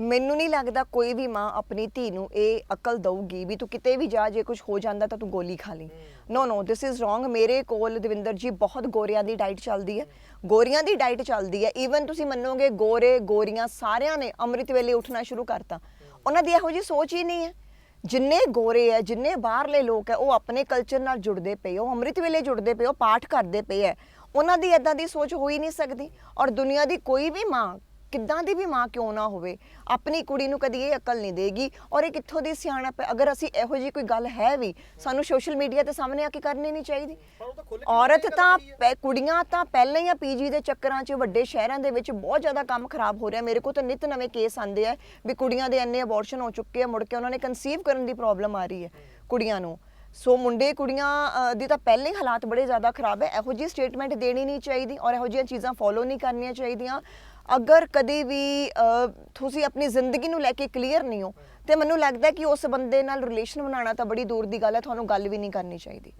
ਮੈਨੂੰ ਨਹੀਂ ਲੱਗਦਾ ਕੋਈ ਵੀ ਮਾਂ ਆਪਣੀ ਧੀ ਨੂੰ ਇਹ ਅਕਲ ਦਊਗੀ ਵੀ ਤੂੰ ਕਿਤੇ ਵੀ ਜਾ ਜੇ ਕੁਝ ਹੋ ਜਾਂਦਾ ਤਾਂ ਤੂੰ ਗੋਲੀ ਖਾ ਲਈ। No no this is wrong ਮੇਰੇ ਕੋਲ ਦਵਿੰਦਰ ਜੀ ਬਹੁਤ ਗੋਰਿਆਂ ਦੀ ਡਾਈਟ ਚੱਲਦੀ ਹੈ। ਗੋਰੀਆਂ ਦੀ ਡਾਈਟ ਚੱਲਦੀ ਹੈ। ਈਵਨ ਤੁਸੀਂ ਮੰਨੋਗੇ ਗੋਰੇ ਗੋਰੀਆਂ ਸਾਰਿਆਂ ਨੇ ਅੰਮ੍ਰਿਤ ਵੇਲੇ ਉੱਠਣਾ ਸ਼ੁਰੂ ਕਰਤਾ। ਉਹਨਾਂ ਦੀ ਇਹੋ ਜੀ ਸੋਚ ਹੀ ਨਹੀਂ ਹੈ। ਜਿੰਨੇ ਗੋਰੇ ਹੈ ਜਿੰਨੇ ਬਾਹਰਲੇ ਲੋਕ ਹੈ ਉਹ ਆਪਣੇ ਕਲਚਰ ਨਾਲ ਜੁੜਦੇ ਪਏ ਉਹ ਅੰਮ੍ਰਿਤ ਵੇਲੇ ਜੁੜਦੇ ਪਏ ਉਹ ਪਾਠ ਕਰਦੇ ਪਏ ਹੈ। ਉਹਨਾਂ ਦੀ ਇਦਾਂ ਦੀ ਸੋਚ ਹੋ ਹੀ ਨਹੀਂ ਸਕਦੀ। ਔਰ ਦੁਨੀਆ ਦੀ ਕੋਈ ਵੀ ਮਾਂ ਕਿੱਦਾਂ ਦੀ ਵੀ ਮਾਂ ਕਿਉਂ ਨਾ ਹੋਵੇ ਆਪਣੀ ਕੁੜੀ ਨੂੰ ਕਦੀ ਇਹ ਅਕਲ ਨਹੀਂ ਦੇਗੀ ਔਰ ਇਹ ਕਿੱਥੋਂ ਦੀ ਸਿਆਣਪ ਹੈ? ਅਗਰ ਅਸੀਂ ਇਹੋ ਜੀ ਕੋਈ ਗੱਲ ਹੈ ਵੀ ਸਾਨੂੰ ਸੋਸ਼ਲ ਮੀਡੀਆ ਤੇ ਸਾਹਮਣੇ ਆ ਕੇ ਕਰਨੀ ਨਹੀਂ ਚਾਹੀਦੀ। ਔਰਤ ਤਾਂ ਪੈ- ਕੁੜੀਆਂ ਤਾਂ ਪਹਿਲਾਂ ਹੀ ਆ ਪੀਜੀ ਦੇ ਚੱਕਰਾਂ 'ਚ ਵੱਡੇ ਸ਼ਹਿਰਾਂ ਦੇ ਵਿੱਚ ਬਹੁਤ ਜ਼ਿਆਦਾ ਕੰਮ ਖਰਾਬ ਹੋ ਰਿਹਾ। ਮੇਰੇ ਕੋਲ ਤਾਂ ਨਿਤ ਨਵੇਂ ਕੇਸ ਆਉਂਦੇ ਆ ਵੀ ਕੁੜੀਆਂ ਦੇ ਇੰਨੇ ਅਬੋਰਸ਼ਨ ਹੋ ਚੁੱਕੇ ਆ ਮੁੜ ਕੇ ਉਹਨਾਂ ਨੇ ਕਨਸੀਵ ਕਰਨ ਦੀ ਪ੍ਰੋਬਲਮ ਆ ਰਹੀ ਹੈ ਕੁੜੀਆਂ ਨੂੰ। ਸੋ ਮੁੰਡੇ, ਕੁੜੀਆਂ ਦੀ ਤਾਂ ਪਹਿਲੇ ਹੀ ਹਾਲਾਤ ਬੜੇ ਜ਼ਿਆਦਾ ਖਰਾਬ ਹੈ। ਇਹੋ ਜਿਹੀ ਸਟੇਟਮੈਂਟ ਦੇਣੀ ਨਹੀਂ ਚਾਹੀਦੀ ਔਰ ਇਹੋ ਜਿਹੀਆਂ ਚੀਜ਼ਾਂ ਫੋਲੋ ਨਹੀਂ ਕਰਨੀਆਂ ਚਾਹੀਦੀਆਂ। ਅਗਰ ਕਦੇ ਵੀ ਤੁਸੀਂ ਆਪਣੀ ਜ਼ਿੰਦਗੀ ਨੂੰ ਲੈ ਕੇ ਕਲੀਅਰ ਨਹੀਂ ਹੋ, ਤੇ ਮੈਨੂੰ ਲੱਗਦਾ ਕਿ ਉਸ ਬੰਦੇ ਨਾਲ ਰਿਲੇਸ਼ਨ ਬਣਾਉਣਾ ਤਾਂ ਬੜੀ ਦੂਰ ਦੀ ਗੱਲ ਹੈ, ਤੁਹਾਨੂੰ ਗੱਲ ਵੀ ਨਹੀਂ ਕਰਨੀ ਚਾਹੀਦੀ।